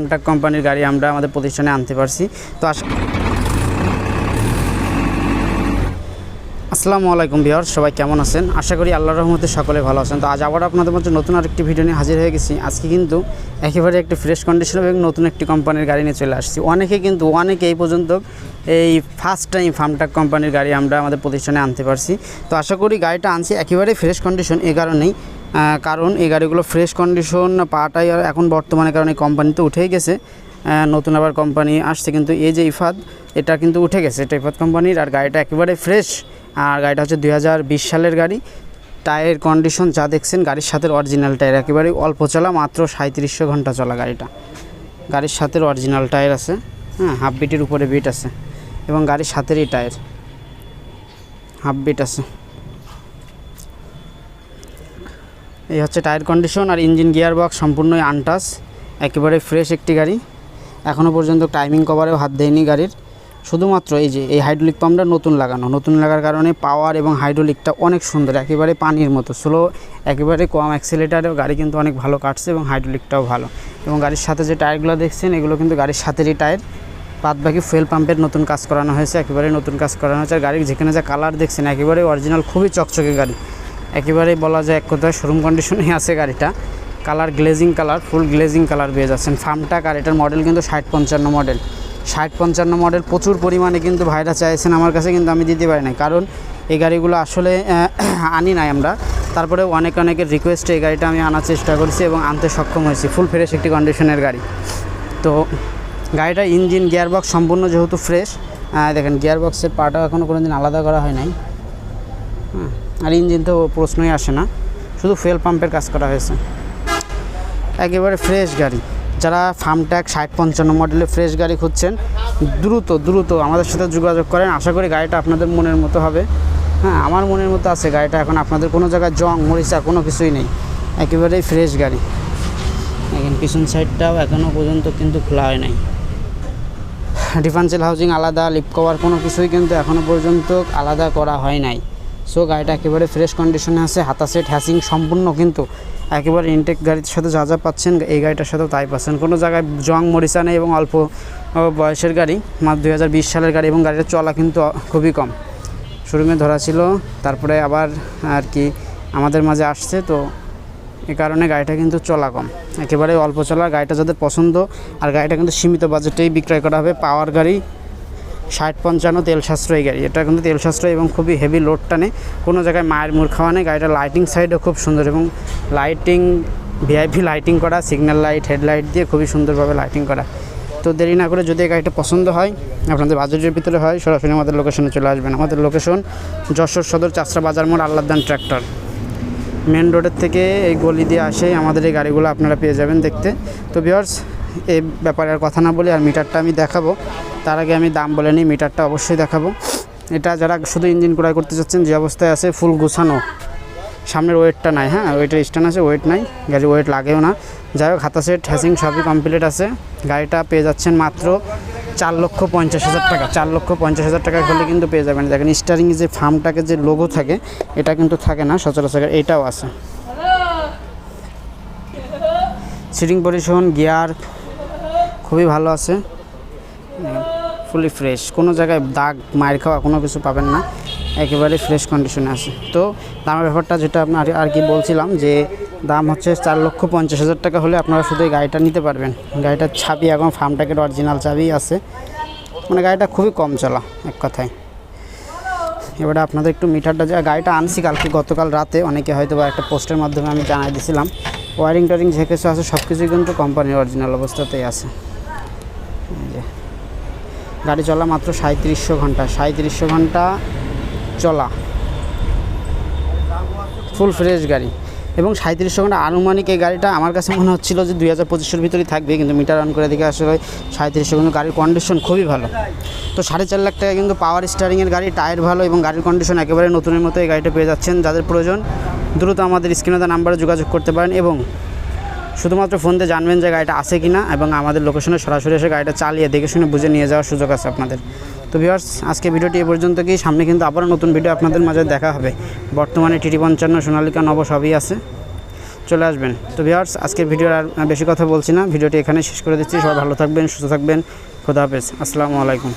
আমটাক কোম্পানির গাড়ি আমরা আমাদের প্রতিষ্ঠানে আনতে পারছি। তো আস আসসালামু আলাইকুম বিহার সবাই কেমন আছেন? আশা করি আল্লাহর রহমতে সকলে ভালো আছেন। তো আজ আবার আপনাদের মধ্যে নতুন আরেকটি ভিডিও নিয়ে হাজির হয়ে গেছি। আজকে কিন্তু একেবারে একটি ফ্রেশ কন্ডিশন এবং নতুন একটি কোম্পানির গাড়ি নিয়ে চলে আসছি। অনেকে কিন্তু, অনেকে এই পর্যন্ত এই ফার্স্ট টাইম ফার্মটাক কোম্পানির গাড়ি আমরা আমাদের প্রতিষ্ঠানে আনতে পারছি। তো আশা করি গাড়িটা আনছি একেবারে ফ্রেশ কন্ডিশন এই কারণেই কারণ এই গাড়িগুলো ফ্রেশ কন্ডিশন পাটাই আর এখন বর্তমানে কারণ এই কোম্পানিতে উঠেই গেছে। নতুন আবার কোম্পানি আসছে কিন্তু এই যে ইফাদ, এটা কিন্তু উঠে গেছে। এটা ইফাদ কোম্পানির আর গাড়িটা একেবারে ফ্রেশ আর গাড়িটা হচ্ছে দু হাজার বিশ সালের গাড়ি। টায়ারের কন্ডিশন যা দেখছেন, গাড়ির সাথে অরিজিনাল টায়ার একেবারে অল্প চলা, মাত্র সাঁত্রিশশো ঘণ্টা চলা গাড়িটা। গাড়ির সাথে অরিজিনাল টায়ার আছে হ্যাঁ হাফ বিটের উপরে বিট আছে। এবং গাড়ির সাথেরই টায়ার হাফ বিট আছে। এই হচ্ছে টায়ার কন্ডিশন আর ইঞ্জিন গিয়ার বক্স সম্পূর্ণই আনটাস একেবারে ফ্রেশ একটি গাড়ি। এখনও পর্যন্ত টাইমিং কভারেও হাত দেয়নি গাড়ির। শুধুমাত্র এই যে, এই হাইড্রোলিক পাম্পটা নতুন লাগানো। নতুন লাগার কারণে পাওয়ার এবং হাইড্রোলিকটা অনেক সুন্দর, একেবারে পানির মতো স্লো একেবারে কম অ্যাক্সিলেটারেও গাড়ি কিন্তু অনেক ভালো কাটছে এবং হাইড্রোলিকটাও ভালো। এবং গাড়ির সাথে যে টায়ারগুলো দেখছেন, এগুলো কিন্তু গাড়ির সাথেরই টায়ার। বাদ বাকি ফুয়েল পাম্পের নতুন কাজ করানো হয়েছে, একেবারে নতুন কাজ করানো হয়েছে। আর গাড়ির যেখানে যা কালার দেখছেন, একেবারে অরিজিনাল খুবই চকচকে গাড়ি। একেবারে বলা যায় এক কথায় শোরুম কন্ডিশনে আছে গাড়িটা। Colour glazing colour full glazing colour পেয়ে যাচ্ছেন। ফার্মটাক আর এটার মডেল কিন্তু ষাট পঞ্চান্ন মডেল ষাট পঞ্চান্ন মডেল প্রচুর পরিমাণে কিন্তু ভাইরা চাইছেন। আমার কাছে কিন্তু আমি দিতে পারি না কারণ এই গাড়িগুলো আসলে আনি নাই আমরা। তারপরে অনেক অনেকের রিকোয়েস্টে এই গাড়িটা আমি আনার চেষ্টা করছি এবং আনতে সক্ষম হয়েছি। ফুল ফ্রেশ একটি কন্ডিশনের গাড়ি। তো গাড়িটা ইঞ্জিন গিয়ারবক্স সম্পূর্ণ যেহেতু ফ্রেশ দেখেন গিয়ারবক্সের পাটা এখনও কোনো দিন আলাদা করা হয় নাই। হ্যাঁ আর ইঞ্জিন তো প্রশ্নই আসে না। শুধু ফুয়েল পাম্পের কাজ করা হয়েছে। একেবারে ফ্রেশ গাড়ি। যারা ফার্মট্যাক ষাট পঞ্চান্ন মডেলের ফ্রেশ গাড়ি খুঁজছেন, দ্রুত দ্রুত আমাদের সাথে যোগাযোগ করেন। আশা করি গাড়িটা আপনাদের মনের মতো হবে। হ্যাঁ আমার মনের মতো আছে গাড়িটা এখন। আপনাদের কোনো জায়গায় জং, মরিচা কোনো কিছুই নেই। একেবারেই ফ্রেশ গাড়ি। এখন পিছন সাইডটাও এখনও পর্যন্ত কিন্তু খোলা হয় নাই। ডিফারেন্সিয়াল হাউজিং আলাদা লিপ কভার কোনো কিছুই কিন্তু এখনও পর্যন্ত আলাদা করা হয় নাই। সো গাড়িটা একেবারে ফ্রেশ কন্ডিশনে আছে, হাতা সেট হ্যাসিং সম্পূর্ণ কিন্তু একেবারে ইনটেক গাড়ির সাথে যা যা পাচ্ছেন, এই গাড়িটার সাথেও তাই পাচ্ছেন। কোনো জায়গায় জং, মরিচা নেই এবং অল্প বয়সের গাড়ি, মাত্র দুই হাজার বিশ সালের গাড়ি এবং গাড়িটা চলা কিন্তু খুবই কম। শোরুমে ধরা ছিল, তারপরে আবার আর কি আমাদের মাঝে আসছে, তো এ কারণে গাড়িটা কিন্তু চলা কম। একেবারে অল্প চলা গাড়িটা যাদের পছন্দ, আর গাড়িটা কিন্তু সীমিত বাজেটেই বিক্রয় করা হবে পাওয়ার গাড়ি ষাট পঞ্চান্ন তেল সাশ্রয়ী গাড়ি। এটা কিন্তু তেল সাশ্রয় এবং খুবই হেভি লোড টানে। কোনো জায়গায় মায়ের মুখ খাওয়া নেই। গাড়িটা লাইটিং সাইডও খুব সুন্দর এবং লাইটিং ভিআইপি লাইটিং করা সিগন্যাল লাইট হেডলাইট দিয়ে খুবই সুন্দরভাবে লাইটিং করা। তো দেরি না করে যদি এই গাড়িটা পছন্দ হয়, আপনাদের বাজেটের ভিতরে হয়, সরাসরি আমাদের লোকেশনে চলে আসবেন। আমাদের লোকেশন যশোর সদর চাষরা বাজার মোড় আল্লাদান ট্র্যাক্টর। মেন রোডের থেকে এই গলি দিয়ে আসে আমাদের এই গাড়িগুলো আপনারা পেয়ে যাবেন দেখতে। তো ভিওর্স এই ব্যাপারে আর কথা না বলি আর মিটারটা আমি দেখাবো। তার আগে আমি দাম বলে নিই মিটারটা অবশ্যই দেখাবো। এটা যারা শুধু ইঞ্জিন ক্রয় করতে চাচ্ছেন যে অবস্থায় আছে ফুল গুছানো সামনের ওয়েটটা নাই হ্যাঁ ওয়েটের স্ট্যান্ড আছে ওয়েট নাই গাড়ির ওয়েট লাগেও না। যাই হোক হাতা সেট হ্যাসিং সবই কমপ্লিট আছে। গাড়িটা পেয়ে যাচ্ছেন মাত্র চার লক্ষ পঞ্চাশ হাজার টাকা। চার লক্ষ পঞ্চাশ হাজার টাকা হলে কিন্তু পেয়ে যাবেন। দেখেন স্টারিং যে ফার্মটাকে যে লোগো থাকে এটা কিন্তু থাকে না সচরাচর এটাও আছে। সিটিং পজিশন গিয়ার খুবই ভালো আছে। Fully fresh. কোনো জায়গায় দাগ, মায়ের খাওয়া কোনো কিছু পাবেন না। একেবারে ফ্রেশ কন্ডিশনে আছে। তো দামের ব্যাপারটা যেটা আপনার আর কি বলছিলাম যে দাম হচ্ছে চার লক্ষ পঞ্চাশ হাজার টাকা হলে আপনারা শুধু এই গাড়িটা নিতে পারবেন। গাড়িটার চাবি এখন ফার্মটাকের অরিজিনাল চাবি আছে। মানে গাড়িটা খুবই কম চলা, এক কথায়। এবারে আপনাদের একটু মিটারটা যা গাড়িটা আনছি কালকে, গতকাল রাতে। অনেকে হয়তো বা একটা পোস্টের মাধ্যমে আমি জানাই দিয়েছিলাম ওয়ারিং টোয়ারিং যে কিছু আছে সব কিছুই কিন্তু কোম্পানির অরিজিনাল অবস্থাতেই আছে। গাড়ি চলা মাত্র সাঁত্রিশশো ঘণ্টা সাঁত্রিশশো ঘণ্টা চলা। ফুল ফ্রেশ গাড়ি। এবং সাঁত্রিশশো ঘণ্টা আনুমানিক এই গাড়িটা আমার কাছে মনে হচ্ছিল যে দুই হাজার পঁচিশের ভিতরেই থাকবে, কিন্তু মিটার অন করে দেখে আসলে সাঁত্রিশশো কিন্তু গাড়ির কন্ডিশন খুবই ভালো। তো সাড়ে চার লাখ টাকা কিন্তু পাওয়ার স্টারিংয়ের গাড়ি টায়ার ভালো এবং গাড়ির কন্ডিশন একেবারে নতুনের মতো এই গাড়িটা পেয়ে যাচ্ছেন। যাদের প্রয়োজন, দ্রুত আমাদের স্ক্রিনে নাম্বারে যোগাযোগ করতে পারেন এবং শুধুমাত্র ফোন দিয়ে জানবেন যে গাড়িটা আছে কি না এবং আমাদের লোকেশনে সরাসরি এসে গাড়িটা চালিয়ে দেখে শুনে বুঝে নিয়ে যাওয়ার সুযোগ আছে আপনাদের। তো ভিউয়ার্স, আজকে ভিডিওটি এ পর্যন্ত কি সামনে কিন্তু আবারও নতুন ভিডিও আপনাদের মাঝে দেখা হবে। বর্তমানে টিটি পঞ্চান্ন, সোনালিকা, নব সবই আছে। চলে আসবেন। তো ভিউয়ার্স, আজকের ভিডিওর আর বেশি কথা বলছি না। ভিডিওটি এখানে শেষ করে দিচ্ছি। সবাই ভালো থাকবেন, সুস্থ থাকবেন। খোদা হাফেজ। আসসালামু আলাইকুম।